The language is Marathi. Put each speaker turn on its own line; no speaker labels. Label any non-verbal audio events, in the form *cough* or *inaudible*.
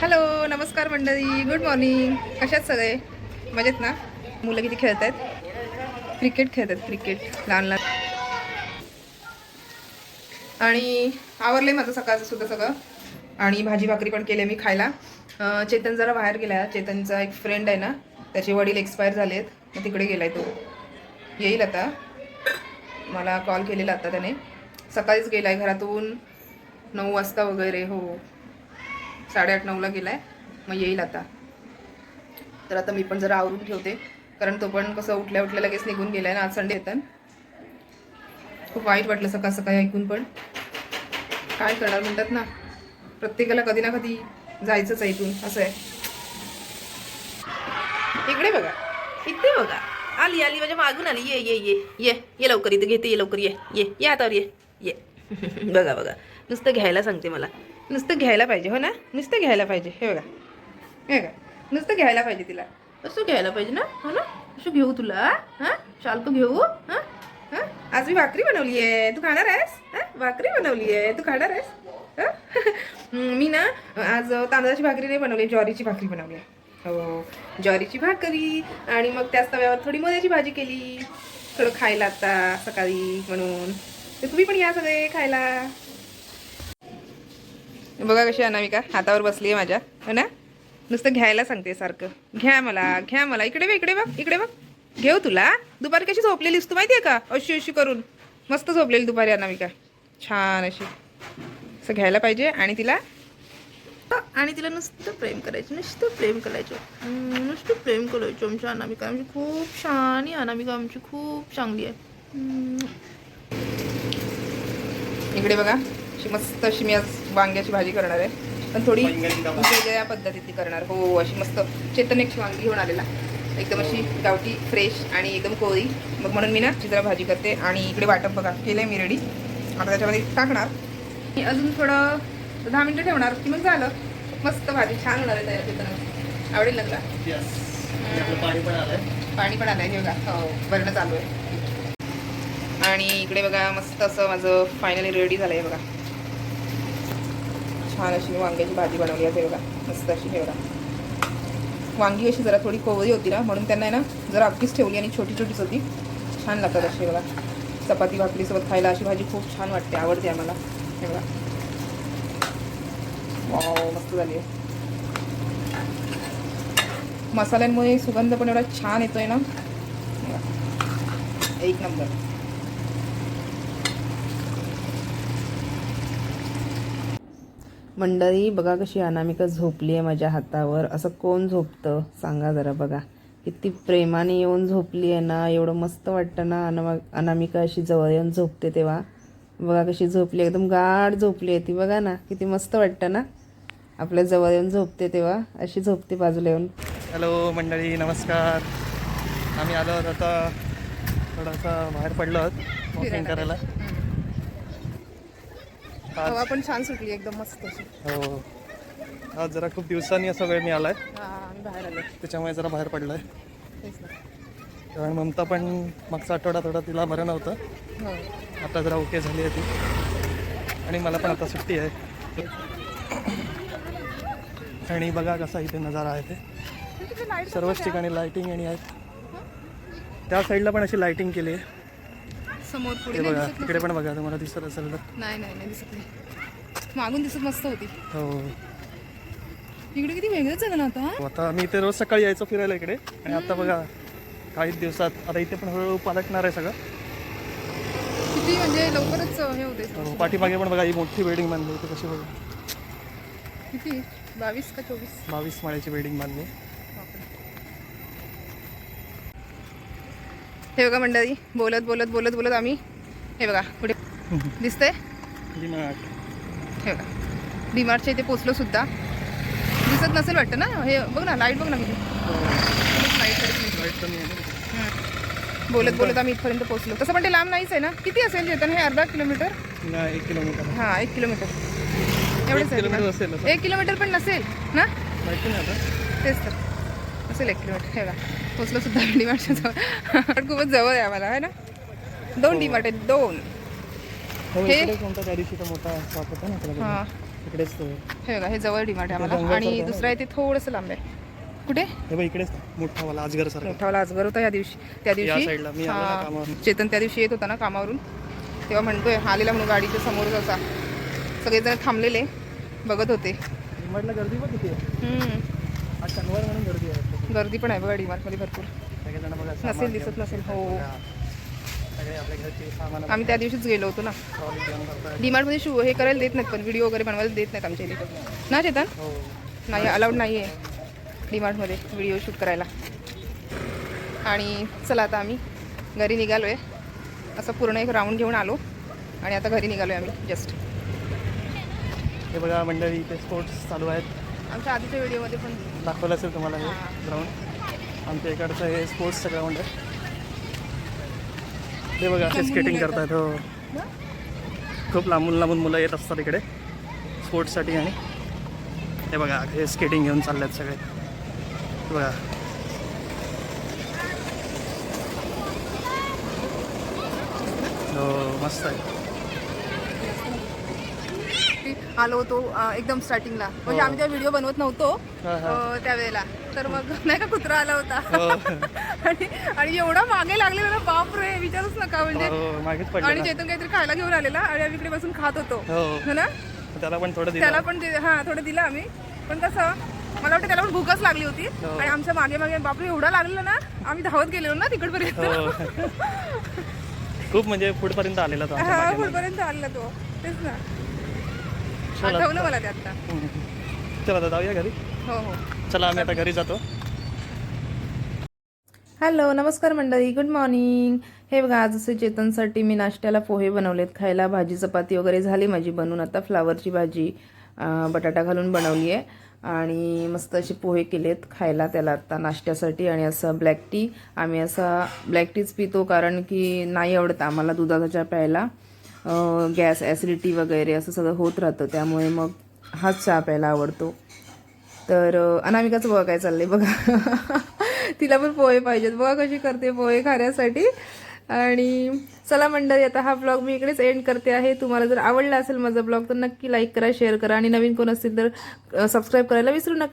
हॅलो नमस्कार मंडळी. गुड मॉर्निंग कशात सगळे? मजेत ना? मुलं किती खेळत आहेत क्रिकेट खेळत आहेत क्रिकेट लहान लहान. आणि आवरले माझं सकाळचं सुद्धा सगळं. आणि भाजी भाकरी पण केली मी खायला. चेतन जरा बाहेर गेला. चेतनचा एक फ्रेंड आहे ना त्याचे वडील एक्सपायर झाले आहेत मग तिकडे गेलाय तो. येईल आता. मला कॉल केलेला आता त्याने. सकाळीच गेलाय घरातून नऊ वाजता वगैरे हो. साडेआठ नऊला गेलाय. मग येईल आता. तर आता मी पण जरा आवरून ठेवते. कारण तो पण कसं उठल्या उठल्या लगेच निघून गेलाय ना आज संडे येतात खूप वाईट वाटलं सकाळ सकाळी ऐकून पण. काय करणार म्हणतात ना प्रत्येकाला कधी ना कधी जायचंच आहे इथून असं आहे. इकडे बघा इकडे बघा. आली आली म्हणजे मागून आली. ये ये ये ये ये लवकर इथं घेते ये लवकर ये ये ये आता ये ये. बघा बघा. नुसतं घ्यायला सांगते मला. नुसतं घ्यायला पाहिजे हो ना? नुसतं घ्यायला पाहिजे हे बघा. हे का नुसतं घ्यायला पाहिजे तिला. असं घ्यायला पाहिजे ना? हो ना? असं घेऊ तुला हां? शाल्क घेऊ हां? हां? आज मी भाकरी बनवली आहे. तू खाणार आहेस? हां? भाकरी बनवली आहे. तू खाणार आहेस? *laughs* मी ना आज तांदळाची भाकरी नाही बनवली ज्वारीची भाकरी बनवली आहे. हो. ज्वारीची भाकरी आणि मग त्याच तव्यावर थोडी मोद्याची भाजी केली. थोडं खायला आता सकाळी म्हणून. तर तुम्ही पण या सगळे खायला. बघा कशी अनामिका हातावर बसली आहे माझ्या. हो ना? नुसतं घ्यायला सांगते सारखं. घ्या मला घ्या मला. इकडे बघ इकडे बघ इकडे बघ. घेऊ तुला? दुपारी कशी झोपलेलीस तू माहिती आहे का? अशी अशी करून. मस्त झोपलेली दुपारी अनामिका. छान अशी. असं घ्यायला पाहिजे आणि तिला? आणि तिला नुसतं प्रेम करायचं नुसतं प्रेम करायचं. नुसतं प्रेम करायचं आमच्या अनामिका. आमची खूप छान आहे अनामिका आमची खूप चांगली आहे. इकडे बघा. अशी मस्त अशी मी आज वांग्याची भाजी करणार आहे. पण थोडी वेगळ्या पद्धतीची करणार. हो अशी मस्त चेतन एक वांगी घेऊन आलेला. एकदम अशी गावठी फ्रेश आणि एकदम कोळी. मग म्हणून मी ना चित्रा भाजी करते. आणि इकडे वाटप बघा केलं मी रेडी आता त्याच्यामध्ये टाकणार. आणि अजून थोडं दहा मिनटं ठेवणार की मग झालं. मस्त भाजी छान होणार आहे तयार चेतन आवडेल ना तुला
पाणी पण
पण आलंय हे बघा. हो भरणं चालू आहे. आणि इकडे बघा मस्त असं माझं फायनली रेडी झालं आहे बघा. छान अशी वांग्याची भाजी बनवली आहे हे बघा मस्त अशी हे बघा. वांगी अशी जरा थोडी कोवळी होती ना म्हणून त्यांना आहे ना जरा अगदीच ठेवली आणि छोटी छोटीच होती. छान लागतात अशी बघा. चपाती भाकरीसोबत खायला अशी भाजी खूप छान वाटते आवडते आम्हाला हे बघा. वाव मस्त झाली आहे. मसाल्यांमुळे सुगंध पण एवढा छान येतोय ना. एक नंबर. मंडळी बघा कशी अनामिका झोपली आहे माझ्या हातावर. असं कोण झोपतं? सांगा जरा बघा. किती प्रेमाने येऊन झोपली आहे ना एवढं मस्त वाटतं ना अनमा अनामिका अशी जवळ येऊन झोपते तेव्हा. बघा कशी झोपली एकदम गाढ झोपली आहे ती बघा ना. किती मस्त वाटतं ना. आपल्या जवळ येऊन झोपते तेव्हा. अशी झोपते बाजूला येऊन.
हॅलो मंडळी नमस्कार. आम्ही आलो आता थोडासा बाहेर पडलो आहोत वॉकिंग करायला.
हवा पण छान सुटली एकदम मस्त
हो. आज जरा खूप दिवसांनी असा वेळ मिळाला आहे
हा आम्ही बाहेर आलो
त्याच्यामुळे जरा बाहेर पडलो आहे
तेच ना.
कारण ममता पण मागचा आठवडा थोडा तिला बरं नव्हतं
हो.
आता जरा ओके झाली आहे ती. आणि मला पण आता सुट्टी आहे. आणि बघा कसा इथे नजारा आहे ते. सर्वच ठिकाणी लाईटिंग आणि आहेत. त्या साईडला पण अशी लाईटिंग केली आहे.
समोर पुढे नाही
बघा
दिसत
तिकडे पण बघा तुम्हाला दिसत असेल तर.
नाही नाही नाही दिसत नाही. मागून दिसत मस्त होती.
हो.
इकडे किती वेगळंच आहे ना आता
आता मी इथे रोज सकाळी यायचो फिरायला इकडे. आणि आता बघा काही दिवसात आता इथे पण हळूहळू पालटणार आहे सगळं.
किती म्हणजे लवकरच हे होते.
हो, पाठीमागे पण बघा ही मोठी बिल्डिंग बांधली इथे कशी बघा.
किती? बावीस का चोवीस?
बावीस माळ्याची बिल्डिंग बांधली.
हे बघा मंडळी बोलत बोलत बोलत बोलत आम्ही हे बघा पुढे दिसतंय. हे बघा डीमार्टच्या इथे पोचलो सुद्धा. दिसत नसेल वाटतं ना? हे बघ ना लाइट बघ ना किती. बोलत बोलत आम्ही इथपर्यंत पोहोचलो तसं पण ते लांब नाहीच आहे ना? किती असेल चेतन? हे अर्धा किलोमीटर?
एक किलोमीटर.
हां एक किलोमीटर.
एक
एवढंच. एक किलोमीटर पण नसेल ना? तेच तर. असेल एक किलोमीटर हे बघा. पोचलो सुद्धा डीमार्टच्या जवळ. पण खूपच जवळ आहे आम्हाला आहे ना? दोन डीमार्ट आहेत दोन.
हो,
हे-
कोणता त्या दिवशी तो मोठा.
हां.
इकडेच
हे बघा हे जवळ डिमार्ट आहे आम्हाला. आणि. दुसरं आहे ते थोडंसं लांब आहे. कुठे?
हे इकडेच मोठा वाला अजगर
मोठावाला आजगर होता या दिवशी. त्या दिवशी? हा. चेतन त्या दिवशी येत होता ना कामावरून. तेव्हा म्हणतोय आलेला म्हणून गाडीच्या समोरच असा सगळेजण थांबलेले बघत होते.
गर्दी पण किती आहे? शनिवार म्हणून गर्दी आहे
गर्दी पण आहे बघा डिमार्टमध्ये भरपूर. नसेल दिसत नसेल हो. आम्ही त्या दिवशीच गेलो होतो ना. डिमार्टमध्ये शू हे करायला देत नाहीत पण व्हिडिओ वगैरे बनवायला देत नाहीत आमच्या इथे. ना चेतन?
हो.
नाही अलाउड नाही आहे डीमार्टमध्ये व्हिडिओ शूट करायला. आणि चला आता आम्ही घरी निघालो आहे असं पूर्ण एक राऊंड घेऊन आलो आणि आता घरी निघालो आहे आम्ही जस्ट
हे बघा मंडळी इथे स्पोर्ट्स चालू आहेत.
आमच्या आधीच्या व्हिडिओमध्ये पण
दाखवलं असेल तुम्हाला हे. ग्राउंड आमच्या इकडचं हे स्पोर्ट्सचं ग्राउंड आहे. ते बघा असे स्केटिंग करतात हो. खूप लांबून लांबून मुलं येत असतात इकडे स्पोर्ट्ससाठी आणि. हे बघा हे स्केटिंग घेऊन चालले आहेत सगळे बघा. हो मस्त आहे.
आलो होतो एकदम स्टार्टिंगला म्हणजे
हो.
आम्ही तेव्हा व्हिडिओ बनवत नव्हतो त्यावेळेला. तर मग *laughs* नाही का कुत्रा आला होता.
हो. *laughs*
आणि आणि एवढा मागे लागलेला ना बाप रे विचारूच नका म्हणजे.
हो
आणि. चेतन काहीतरी खायला घेऊन आलेला आणि आम्ही इकडे बसून खात होतो. ना?
त्याला पण थोडं
त्याला पण हा थोडं दिलं आम्ही. पण कसं मला वाटतं त्याला पण भूकच लागली होती. आणि आमच्या मागे मागे बापरे एवढा लागलेला ना आम्ही धावत गेलेलो ना तिकडपर्यंत.
खूप म्हणजे पुढपर्यंत आलेला तो
हा. पुढपर्यंत आलेला तो. तेच ना. आठवलं मला ते आता
हम्म. चला आता जाऊया घरी.
हो हो.
चला आम्ही आता घरी जातो.
हॅलो नमस्कार मंडळी गुड मॉर्निंग. हे बघा आज असे चेतनसाठी मी नाश्त्याला पोहे बनवलेत खायला भाजी चपाती वगैरे झाली माझी बनवून आता फ्लावरची भाजी बटाटा घालून बनवली आहे. आणि मस्त असे पोहे केलेत खायला त्याला आता नाश्त्यासाठी. आणि असं ब्लॅक टी आम्ही असा ब्लॅक टीच पितो कारण की नाही आवडत आम्हाला दुधाचा चहा प्यायला. गॅस ॲसिडिटी वगैरे असं सगळं होत राहतं. त्यामुळे मग हाच चहा प्यायला आवडतो. तर अनामिकाचं बघा काय चाललंय बघा. *laughs* तिला पण पोहे पाहिजेत. बघा कशी करते पोहे खाण्यासाठी. आणि चला मंडळी आता हा ब्लॉग मी इकडेच एंड करते आहे. तुम्हाला जर आवडला असेल माझा ब्लॉग तर नक्की लाईक करा शेअर करा. आणि नवीन कोण असतील तर सबस्क्राईब करायला विसरू नका.